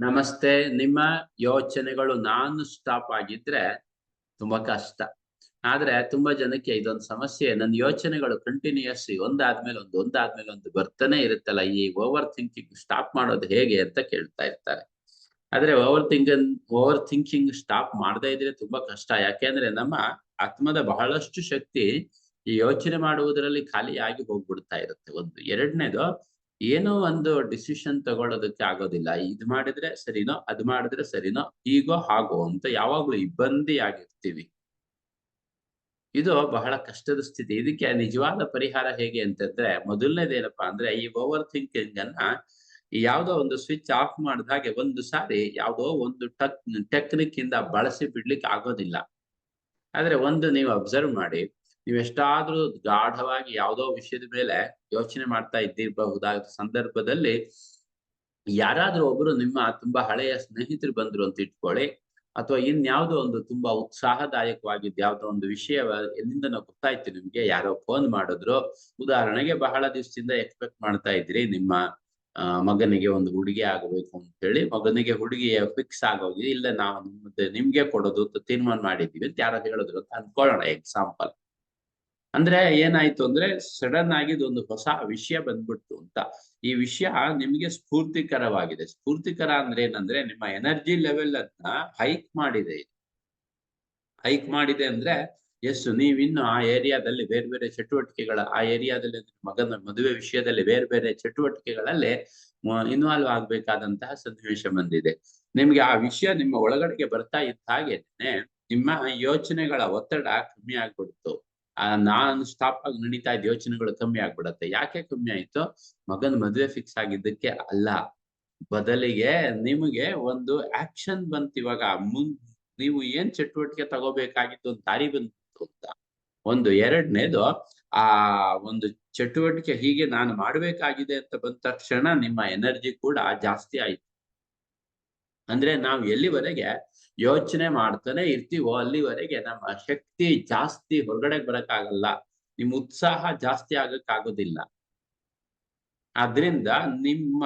ನಮಸ್ತೆ, ನಿಮ್ಮ ಯೋಚನೆಗಳು ನಾನು ಸ್ಟಾಪ್ ಆಗಿದ್ರೆ ತುಂಬಾ ಕಷ್ಟ. ಆದ್ರೆ ತುಂಬಾ ಜನಕ್ಕೆ ಇದೊಂದು ಸಮಸ್ಯೆ, ನನ್ನ ಯೋಚನೆಗಳು ಕಂಟಿನ್ಯೂಸ್ ಒಂದಾದ್ಮೇಲೆ ಒಂದು ಒಂದಾದ್ಮೇಲೆ ಒಂದು ಬರ್ತಾನೆ ಇರುತ್ತಲ್ಲ, ಈ ಓವರ್ ಥಿಂಕಿಂಗ್ ಸ್ಟಾಪ್ ಮಾಡೋದು ಹೇಗೆ ಅಂತ ಕೇಳ್ತಾ ಇರ್ತಾರೆ. ಆದ್ರೆ over think over thinking stop ಮಾಡದೇ ಇದ್ರೆ ತುಂಬಾ ಕಷ್ಟ. ಯಾಕೆಂದ್ರೆ ನಮ್ಮ ಆತ್ಮದ ಬಹಳಷ್ಟು ಶಕ್ತಿ ಈ ಯೋಚನೆ ಮಾಡುವುದರಲ್ಲಿ ಖಾಲಿಯಾಗಿ ಹೋಗ್ಬಿಡ್ತಾ ಇರುತ್ತೆ. ಒಂದು ಎರಡನೇದು ಏನೋ ಒಂದು ಡಿಸಿಷನ್ ತಗೊಳ್ಳೋದಕ್ಕೆ ಆಗೋದಿಲ್ಲ. ಇದು ಮಾಡಿದ್ರೆ ಸರಿನೋ, ಅದ್ ಮಾಡಿದ್ರೆ ಸರಿನೋ, ಹೀಗೋ, ಹಾಗೋ ಅಂತ ಯಾವಾಗ್ಲೂ ಇಬ್ಬಂದಿ ಆಗಿರ್ತೀವಿ. ಇದು ಬಹಳ ಕಷ್ಟದ ಸ್ಥಿತಿ. ಇದಕ್ಕೆ ನಿಜವಾದ ಪರಿಹಾರ ಹೇಗೆ ಅಂತಂದ್ರೆ, ಮೊದಲನೇದೇನಪ್ಪಾ ಅಂದ್ರೆ ಈ ಓವರ್ ಥಿಂಕಿಂಗ್ ಅನ್ನ ಯಾವ್ದೋ ಒಂದು ಸ್ವಿಚ್ ಆಫ್ ಮಾಡಿದ ಹಾಗೆ ಒಂದು ಸಾರಿ ಯಾವುದೋ ಒಂದು ಟಕ್ ಟೆಕ್ನಿಕ್ ಇಂದ ಬಳಸಿ ಬಿಡ್ಲಿಕ್ಕೆ ಆಗೋದಿಲ್ಲ. ಆದ್ರೆ ಒಂದು ನೀವು ಅಬ್ಸರ್ವ್ ಮಾಡಿ ನೀವು ಎಷ್ಟಾದ್ರೂ ಗಾಢವಾಗಿ ಯಾವುದೋ ವಿಷಯದ ಮೇಲೆ ಯೋಚನೆ ಮಾಡ್ತಾ ಇದ್ದಿರಬಹುದಾದ ಸಂದರ್ಭದಲ್ಲಿ ಯಾರಾದ್ರೂ ಒಬ್ರು ನಿಮ್ಮ ತುಂಬಾ ಹಳೆಯ ಸ್ನೇಹಿತರು ಬಂದ್ರು ಅಂತ ಇಟ್ಕೊಳ್ಳಿ, ಅಥವಾ ಇನ್ಯಾವುದೋ ಒಂದು ತುಂಬಾ ಉತ್ಸಾಹದಾಯಕವಾಗಿದ್ದು ಯಾವ್ದೋ ಒಂದು ವಿಷಯ ಎಲ್ಲಿಂದ ನಾವು ಗೊತ್ತಾಯ್ತು ನಿಮ್ಗೆ, ಯಾರೋ ಫೋನ್ ಮಾಡಿದ್ರು. ಉದಾಹರಣೆಗೆ ಬಹಳ ದಿವಸದಿಂದ ಎಕ್ಸ್ಪೆಕ್ಟ್ ಮಾಡ್ತಾ ಇದ್ರಿ ನಿಮ್ಮ ಮಗನಿಗೆ ಒಂದು ಹುಡುಗಿ ಆಗಬೇಕು ಅಂತ ಹೇಳಿ ಮಗನಿಗೆ ಹುಡುಗಿಯ ಫಿಕ್ಸ್ ಆಗೋಗಿ, ಇಲ್ಲ ನಾವು ನಿಮ್ಗೆ ಕೊಡೋದು ತೀರ್ಮಾನ ಮಾಡಿದೀವಿ ಅಂತ ಯಾರೋ ಹೇಳಿದ್ರು ಅಂತ ಅನ್ಕೊಳ್ಳೋಣ, ಎಕ್ಸಾಂಪಲ್. ಅಂದ್ರೆ ಏನಾಯ್ತು ಅಂದ್ರೆ ಸಡನ್ ಆಗಿ ಒಂದು ಹೊಸ ವಿಷಯ ಬಂದ್ಬಿಡ್ತು ಅಂತ. ಈ ವಿಷಯ ನಿಮ್ಗೆ ಸ್ಫೂರ್ತಿಕರವಾಗಿದೆ. ಸ್ಫೂರ್ತಿಕರ ಅಂದ್ರೆ ಏನಂದ್ರೆ ನಿಮ್ಮ ಎನರ್ಜಿ ಲೆವೆಲ್ ಅನ್ನ ಹೈಕ್ ಮಾಡಿದೆ ಹೈಕ್ ಮಾಡಿದೆ ಅಂದ್ರೆ ಎಸ್ ನೀವಿನ್ನು ಆ ಏರಿಯಾದಲ್ಲಿ ಬೇರೆ ಬೇರೆ ಚಟುವಟಿಕೆಗಳ, ಆ ಏರಿಯಾದಲ್ಲಿ ಮಗನ ಮದುವೆ ವಿಷಯದಲ್ಲಿ ಬೇರೆ ಬೇರೆ ಚಟುವಟಿಕೆಗಳಲ್ಲಿ ಇನ್ವಾಲ್ವ್ ಆಗ್ಬೇಕಾದಂತಹ ಸನ್ನಿವೇಶ ಬಂದಿದೆ. ನಿಮ್ಗೆ ಆ ವಿಷಯ ನಿಮ್ಮ ಒಳಗಡೆಗೆ ಬರ್ತಾ ಇದ್ದ ಹಾಗೆ ನಿಮ್ಮ ಯೋಚನೆಗಳ ಒತ್ತಡ ಕಮ್ಮಿ ಆಗ್ಬಿಡ್ತು. ನಾನ್ ಸ್ಟಾಪ್ ಆಗಿ ನಡೀತಾ ಇದ್ದ ಯೋಚನೆಗಳು ಕಮ್ಮಿ ಆಗ್ಬಿಡತ್ತೆ. ಯಾಕೆ ಕಮ್ಮಿ ಆಯ್ತು? ಮಗನ ಮದ್ವೆ ಫಿಕ್ಸ್ ಆಗಿದ್ದಕ್ಕೆ ಅಲ್ಲ. ಬದಲಿಗೆ ನಿಮಗೆ ಒಂದು ಆಕ್ಷನ್ ಬಂತು ಇವಾಗ. ಮುನ್ ನೀವು ಏನ್ ಚಟುವಟಿಕೆ ತಗೋಬೇಕಾಗಿತ್ತು ಒಂದು ದಾರಿ ಬಂತು ಅಂತ. ಒಂದು ಎರಡನೇದು, ಆ ಒಂದು ಚಟುವಟಿಕೆ ಹೀಗೆ ನಾನು ಮಾಡ್ಬೇಕಾಗಿದೆ ಅಂತ ಬಂದ ತಕ್ಷಣ ನಿಮ್ಮ ಎನರ್ಜಿ ಕೂಡ ಜಾಸ್ತಿ ಆಯ್ತು. ಅಂದ್ರೆ ನಾವು ಎಲ್ಲಿವರೆಗೆ ಯೋಚನೆ ಮಾಡ್ತಾನೆ ಇರ್ತೀವೋ ಅಲ್ಲಿವರೆಗೆ ನಮ್ಮ ಶಕ್ತಿ ಜಾಸ್ತಿ ಹೊರಗಡೆ ಬರಕ್ಕಾಗಲ್ಲ. ನಿಮ್ ಉತ್ಸಾಹ ಜಾಸ್ತಿ ಆಗಕ್ಕಾಗೋದಿಲ್ಲ. ಆದ್ರಿಂದ ನಿಮ್ಮ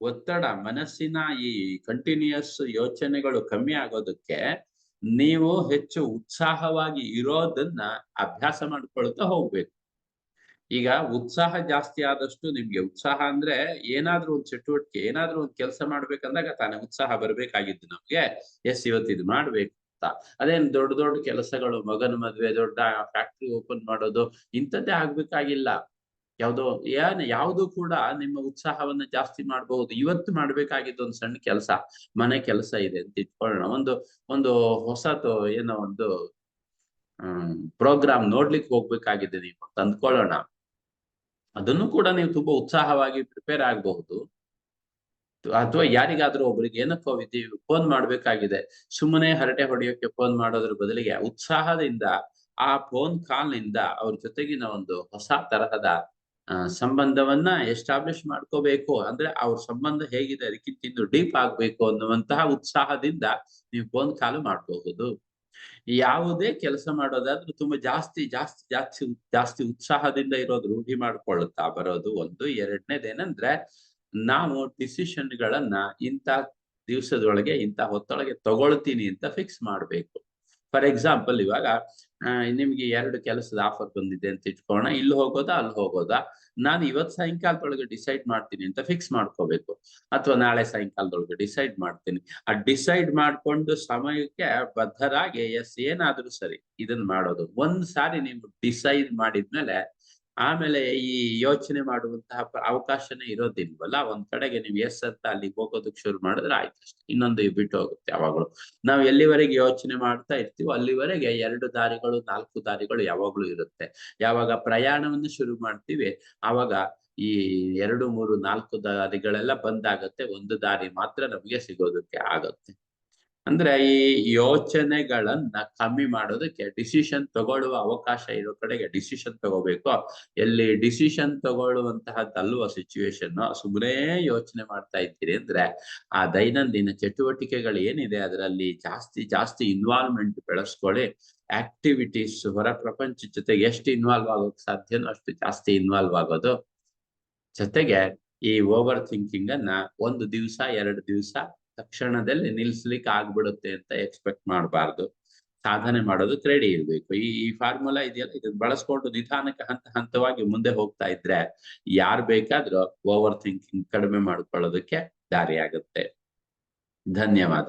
ಒತ್ತಡ, ಮನಸ್ಸಿನ ಈ ಕಂಟಿನ್ಯೂಯಸ್ ಯೋಚನೆಗಳು ಕಮ್ಮಿ ಆಗೋದಕ್ಕೆ ನೀವು ಹೆಚ್ಚು ಉತ್ಸಾಹವಾಗಿ ಇರೋದನ್ನ ಅಭ್ಯಾಸ ಮಾಡ್ಕೊಳ್ತಾ ಹೋಗ್ಬೇಕು. ಈಗ ಉತ್ಸಾಹ ಜಾಸ್ತಿ ಆದಷ್ಟು ನಿಮ್ಗೆ ಉತ್ಸಾಹ ಅಂದ್ರೆ ಏನಾದ್ರೂ ಒಂದ್ ಚಟುವಟಿಕೆ, ಏನಾದ್ರೂ ಒಂದ್ ಕೆಲಸ ಮಾಡ್ಬೇಕಂದಾಗ ತಾನೇ ಉತ್ಸಾಹ ಬರ್ಬೇಕಾಗಿದ್ದು ನಮ್ಗೆ. ಎಸ್, ಇವತ್ತು ಇದು ಮಾಡ್ಬೇಕು ಅಂತ. ಅದೇನ್ ದೊಡ್ಡ ದೊಡ್ಡ ಕೆಲಸಗಳು, ಮಗನ ಮದ್ವೆ, ದೊಡ್ಡ ಫ್ಯಾಕ್ಟ್ರಿ ಓಪನ್ ಮಾಡೋದು, ಇಂಥದ್ದೇ ಆಗ್ಬೇಕಾಗಿಲ್ಲ. ಯಾವ್ದೋ, ಏನ್, ಯಾವ್ದು ಕೂಡ ನಿಮ್ಮ ಉತ್ಸಾಹವನ್ನ ಜಾಸ್ತಿ ಮಾಡಬಹುದು. ಇವತ್ತು ಮಾಡ್ಬೇಕಾಗಿದ್ದು ಒಂದು ಸಣ್ಣ ಕೆಲಸ, ಮನೆ ಕೆಲಸ ಇದೆ ಅಂತ ಇಟ್ಕೊಳ್ಳೋಣ ಒಂದು ಒಂದು ಹೊಸತು ಏನೋ ಒಂದು ಪ್ರೋಗ್ರಾಮ್ ನೋಡ್ಲಿಕ್ಕೆ ಹೋಗ್ಬೇಕಾಗಿದೆ ನೀವು ಅಂತ ಅಂದ್ಕೊಳ್ಳೋಣ ಅದನ್ನು ಕೂಡ ನೀವು ತುಂಬಾ ಉತ್ಸಾಹವಾಗಿ ಪ್ರಿಪೇರ್ ಆಗಬಹುದು. ಅಥವಾ ಯಾರಿಗಾದ್ರೂ ಒಬ್ರಿಗೆ, ಏನಕ್ಕೋ ಇದ್ದೀವಿ ಫೋನ್ ಮಾಡ್ಬೇಕಾಗಿದೆ. ಸುಮ್ಮನೆ ಹರಟೆ ಹೊಡೆಯೋಕೆ ಫೋನ್ ಮಾಡೋದ್ರ ಬದಲಿಗೆ ಉತ್ಸಾಹದಿಂದ ಆ ಫೋನ್ ಕಾಲ್ನಿಂದ ಅವ್ರ ಜೊತೆಗಿನ ಒಂದು ಹೊಸ ತರಹದ ಸಂಬಂಧವನ್ನ ಎಸ್ಟಾಬ್ಲಿಷ್ ಮಾಡ್ಕೋಬೇಕು. ಅಂದ್ರೆ ಅವ್ರ ಸಂಬಂಧ ಹೇಗಿದೆ, ಅದಕ್ಕಿಂತ ಡೀಪ್ ಆಗ್ಬೇಕು ಅನ್ನುವಂತಹ ಉತ್ಸಾಹದಿಂದ ನೀವು ಫೋನ್ ಕಾಲ್ ಮಾಡಬಹುದು ಯಾವುದೇ ಕೆಲಸ ಮಾಡೋದಾದ್ರೂ ತುಂಬಾ ಜಾಸ್ತಿ ಜಾಸ್ತಿ ಜಾಸ್ತಿ ಜಾಸ್ತಿ ಉತ್ಸಾಹದಿಂದ ಇರೋದು ರೂಢಿ ಮಾಡ್ಕೊಳ್ತಾ ಬರೋದು ಒಂದು. ಎರಡನೇದೇನಂದ್ರೆ ನಾವು ಡಿಸಿಷನ್ಗಳನ್ನ ಇಂಥ ದಿವಸದೊಳಗೆ, ಇಂಥ ಹೊತ್ತೊಳಗೆ ತಗೊಳ್ತೀನಿ ಅಂತ ಫಿಕ್ಸ್ ಮಾಡ್ಬೇಕು. ಫಾರ್ ಎಕ್ಸಾಂಪಲ್ ಇವಾಗ ನಿಮ್ಗೆ ಎರಡು ಕೆಲಸದ ಆಫರ್ ಬಂದಿದೆ ಅಂತ ಇಟ್ಕೋಣ ಇಲ್ಲಿ ಹೋಗೋದಾ, ಅಲ್ಲಿ ಹೋಗೋದಾ? ನಾನು ಇವತ್ ಸಾಯಂಕಾಲದೊಳಗೆ ಡಿಸೈಡ್ ಮಾಡ್ತೀನಿ ಅಂತ ಫಿಕ್ಸ್ ಮಾಡ್ಕೋಬೇಕು. ಅಥವಾ ನಾಳೆ ಸಾಯಂಕಾಲದೊಳಗೆ ಡಿಸೈಡ್ ಮಾಡ್ತೀನಿ. ಆ ಡಿಸೈಡ್ ಮಾಡ್ಕೊಂಡು ಸಮಯಕ್ಕೆ ಬದ್ಧರಾಗಿ ಎಸ್ ಏನಾದ್ರೂ ಸರಿ, ಇದನ್ನ ಮಾಡೋದು. ಒಂದ್ ಸಾರಿ ನೀವು ಡಿಸೈಡ್ ಮಾಡಿದ್ಮೇಲೆ ಆಮೇಲೆ ಈ ಯೋಚನೆ ಮಾಡುವಂತಹ ಅವಕಾಶನೇ ಇರೋದಿಲ್ವಲ್ಲ? ಒಂದ್ ಕಡೆಗೆ ನೀವು ಎಸ್ ಅಂತ ಅಲ್ಲಿಗೆ ಹೋಗೋದಕ್ಕೆ ಶುರು ಮಾಡಿದ್ರೆ ಆಯ್ತು ಅಷ್ಟೇ. ಇನ್ನೊಂದು ಬಿಟ್ಟು ಹೋಗುತ್ತೆ ಯಾವಾಗ್ಲೂ. ನಾವು ಎಲ್ಲಿವರೆಗೆ ಯೋಚನೆ ಮಾಡ್ತಾ ಇರ್ತೀವೋ ಅಲ್ಲಿವರೆಗೆ ಎರಡು ದಾರಿಗಳು, ನಾಲ್ಕು ದಾರಿಗಳು ಯಾವಾಗ್ಲೂ ಇರುತ್ತೆ. ಯಾವಾಗ ಪ್ರಯಾಣವನ್ನು ಶುರು ಮಾಡ್ತೀವಿ, ಆವಾಗ ಈ ಎರಡು, ಮೂರು, ನಾಲ್ಕು ದಾರಿಗಳೆಲ್ಲ ಬಂದಾಗತ್ತೆ. ಒಂದು ದಾರಿ ಮಾತ್ರ ನಮ್ಗೆ ಸಿಗೋದಕ್ಕೆ ಆಗತ್ತೆ. ಅಂದ್ರೆ ಈ ಯೋಚನೆಗಳನ್ನ ಕಮ್ಮಿ ಮಾಡೋದಕ್ಕೆ ಡಿಸಿಷನ್ ತಗೊಳ್ಳುವ ಅವಕಾಶ ಇರೋ ಕಡೆಗೆ ಡಿಸಿಷನ್ ತಗೋಬೇಕು. ಎಲ್ಲಿ ಡಿಸಿಷನ್ ತಗೊಳ್ಳುವಂತಹದ್ದಲ್ವ ಸಿಚುವೇಶನ್ ಸುಮ್ಮನೆ ಯೋಚನೆ ಮಾಡ್ತಾ ಇದ್ದೀರಿ ಅಂದ್ರೆ ಆ ದೈನಂದಿನ ಚಟುವಟಿಕೆಗಳು ಏನಿದೆ ಅದರಲ್ಲಿ ಜಾಸ್ತಿ ಜಾಸ್ತಿ ಇನ್ವಾಲ್ವ್ಮೆಂಟ್ ಬೆಳೆಸ್ಕೊಳ್ಳಿ. ಆಕ್ಟಿವಿಟೀಸ್ ಹೊರ ಪ್ರಪಂಚ ಜೊತೆಗೆ ಎಷ್ಟು ಇನ್ವಾಲ್ವ್ ಆಗೋಕ್ ಸಾಧ್ಯನೋ ಅಷ್ಟು ಜಾಸ್ತಿ ಇನ್ವಾಲ್ವ್ ಆಗೋದು. ಜೊತೆಗೆ ಈ ಓವರ್ ಥಿಂಕಿಂಗ್ ಅನ್ನ ಒಂದು ದಿವಸ, ಎರಡು ದಿವಸ ತಕ್ಷಣದಲ್ಲಿ ನಿಲ್ಸ್ಲಿಕ್ಕೆ ಆಗ್ಬಿಡುತ್ತೆ ಅಂತ ಎಕ್ಸ್ಪೆಕ್ಟ್ ಮಾಡಬಾರ್ದು. ಸಾಧನೆ ಮಾಡೋದು ರೆಡಿ ಇರ್ಬೇಕು. ಈ ಈ ಫಾರ್ಮುಲಾ ಇದೆಯಲ್ಲ, ಇದನ್ನ ಬಳಸ್ಕೊಂಡು ನಿಧಾನಕ್ಕೆ ಹಂತ ಹಂತವಾಗಿ ಮುಂದೆ ಹೋಗ್ತಾ ಇದ್ರೆ ಯಾರ್ ಬೇಕಾದ್ರೂ ಓವರ್ ಥಿಂಕಿಂಗ್ ಕಡಿಮೆ ಮಾಡ್ಕೊಳ್ಳೋದಕ್ಕೆ ದಾರಿ ಆಗುತ್ತೆ ಧನ್ಯವಾದ.